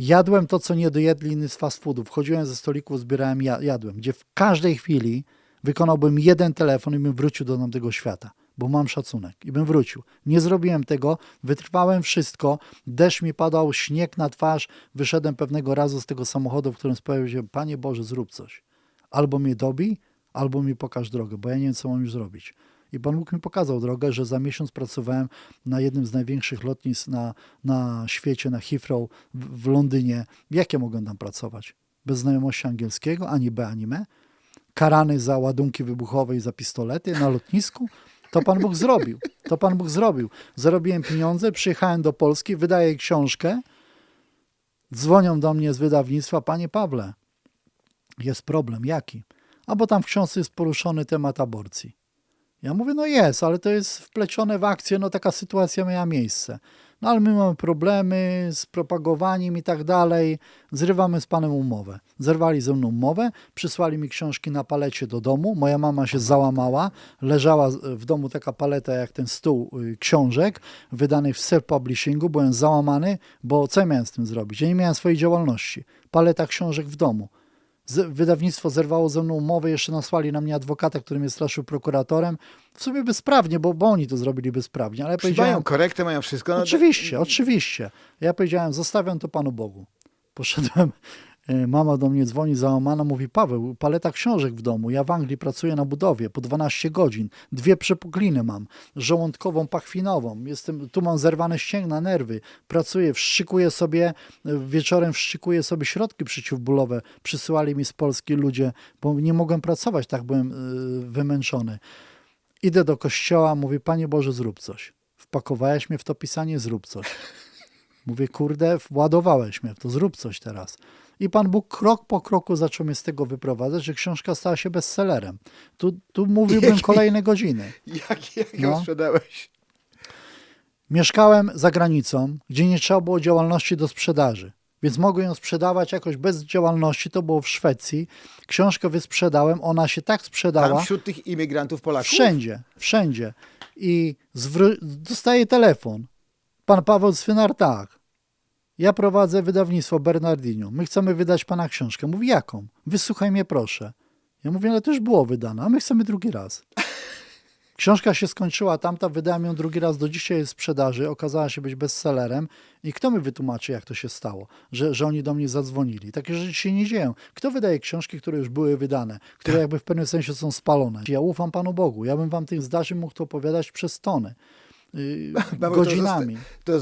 Jadłem to, co nie dojedli inni z fast foodów. Wchodziłem ze stoliku, zbierałem, ja- jadłem. Gdzie w każdej chwili wykonałbym jeden telefon i bym wrócił do tamtego świata, bo mam szacunek i bym wrócił. Nie zrobiłem tego, wytrwałem wszystko, deszcz mi padał, śnieg na twarz, wyszedłem pewnego razu z tego samochodu, w którym spowiedział się, Panie Boże, zrób coś. Albo mnie dobij, albo mi pokaż drogę, bo ja nie wiem, co mam już zrobić. I Pan Bóg mi pokazał drogę, że za miesiąc pracowałem na jednym z największych lotnisk na, na świecie, na Heathrow w, Londynie. Jak ja mogłem tam pracować? Bez znajomości angielskiego, ani B, ani M? Karany za ładunki wybuchowe i za pistolety na lotnisku? To Pan Bóg zrobił. To Pan Bóg zrobił. Zarobiłem pieniądze, przyjechałem do Polski, wydaję książkę, dzwonią do mnie z wydawnictwa, Panie Pawle, jest problem. Jaki? A bo tam w książce jest poruszony temat aborcji. Ja mówię, no jest, ale to jest wplecione w akcję, no taka sytuacja miała miejsce. No ale my mamy problemy z propagowaniem i tak dalej, zrywamy z panem umowę. Zerwali ze mną umowę, przysłali mi książki na palecie do domu, moja mama się załamała, leżała w domu taka paleta jak ten stół y, książek, wydanych w self-publishingu, byłem załamany, bo co ja miałem z tym zrobić? Ja nie miałem swojej działalności. Paleta książek w domu. Z, wydawnictwo zerwało ze mną umowę, jeszcze nasłali na mnie adwokata, który mnie straszył prokuratorem. W sumie bezprawnie, bo, bo oni to zrobili bezprawnie, ale Mają korektę, mają wszystko. No, oczywiście, oczywiście. Ja powiedziałem, zostawiam to Panu Bogu. Poszedłem, mama do mnie dzwoni załamana, mówi, Paweł, paleta książek w domu, ja w Anglii pracuję na budowie po 12 godzin, dwie przepukliny mam, żołądkową, pachwinową, jestem, tu mam zerwane ścięgna, nerwy, pracuję, wszczykuję sobie, e, wieczorem wszczykuję sobie środki przeciwbólowe, przysyłali mi z Polski ludzie, bo nie mogłem pracować, tak byłem e, wymęczony. Idę do kościoła, mówię, Panie Boże, zrób coś. Wpakowałeś mnie w to pisanie, zrób coś. Mówię, kurde, władowałeś mnie w to, zrób coś teraz. I Pan Bóg krok po kroku zaczął mnie z tego wyprowadzać, że książka stała się bestsellerem. Tu, tu mówiłbym Jaki- kolejne godziny. Jak, jak ją No. sprzedałeś? Mieszkałem za granicą, gdzie nie trzeba było działalności do sprzedaży, więc mogłem ją sprzedawać jakoś bez działalności. To było w Szwecji. Książkę wysprzedałem, ona się tak sprzedała. Tam wśród tych imigrantów Polaków? Wszędzie, wszędzie. I dostaję telefon. Pan Paweł Swynar, tak. Ja prowadzę wydawnictwo Bernardino. My chcemy wydać pana książkę. Mówi, jaką? Wysłuchaj mnie proszę. Ja mówię, ale to już było wydane, a my chcemy drugi raz. Książka się skończyła, tamta wydałem ją drugi raz, do dzisiaj jest w sprzedaży, okazała się być bestsellerem. I kto mi wytłumaczy, jak to się stało, że, że oni do mnie zadzwonili? Takie rzeczy się nie dzieją. Kto wydaje książki, które już były wydane, które jakby w pewnym sensie są spalone? Ja ufam Panu Bogu. Ja bym wam tych zdarzeń mógł opowiadać przez tony, godzinami. To